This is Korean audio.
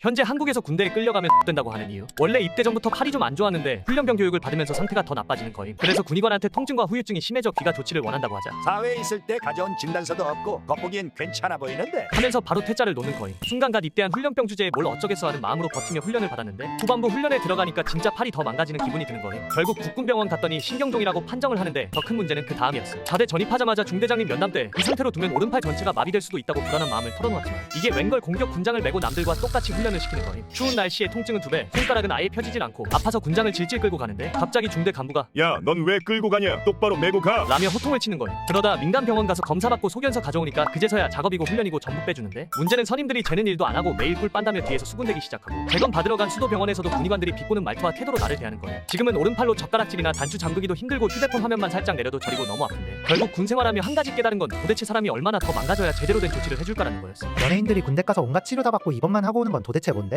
현재 한국에서 군대에 끌려가면 된다고 하는 이유. 원래 입대 전부터 팔이 좀 안 좋았는데 훈련병 교육을 받으면서 상태가 더 나빠지는 거임. 그래서 군의관한테 통증과 후유증이 심해져 귀가 조치를 원한다고 하자. 사회에 있을 때 가져온 진단서도 없고 겉보기엔 괜찮아 보이는데 하면서 바로 퇴짜를 놓는 거임. 순간간 입대한 훈련병 주제에 뭘 어쩌겠어 하는 마음으로 버티며 훈련을 받았는데 후반부 훈련에 들어가니까 진짜 팔이 더 망가지는 기분이 드는 거임. 결국 국군병원 갔더니 신경종이라고 판정을 하는데 더 큰 문제는 그 다음이었어. 자대 전입하자마자 중대장님 면담 때 이 상태로 두면 오른팔 전체가 마비될 수도 있다고 불안한 마음을 털어놓았지만 이게 웬걸 공격 군장을 메고 남들과 똑같이 훈련 을 시키는 거임. 추운 날씨에 통증은 두 배, 손가락은 아예 펴지질 않고 아파서 군장을 질질 끌고 가는데 갑자기 중대 간부가 야, 넌 왜 끌고 가냐? 똑바로 메고 가. 라며 호통을 치는 거예요. 그러다 민간 병원 가서 검사 받고 소견서 가져오니까 그제서야 작업이고 훈련이고 전부 빼주는데 문제는 선임들이 재는 일도 안 하고 매일 꿀 빤다며 뒤에서 수군대기 시작하고 재검 받으러 간 수도 병원에서도 군의관들이 비꼬는 말투와 태도로 나를 대하는 거예요. 지금은 오른팔로 젓가락질이나 단추 잠그기도 힘들고 휴대폰 화면만 살짝 내려도 저리고 너무 아픈데 결국 군 생활하며 한 가지 깨달은 건 도대체 사람이 얼마나 더 망가져야 제대로 된 조치를 해줄 거라는 거였어. 연예인들이 군대 가서 온갖 치료 다 받고 입원만 하고 오는 건 도대체 뭔데?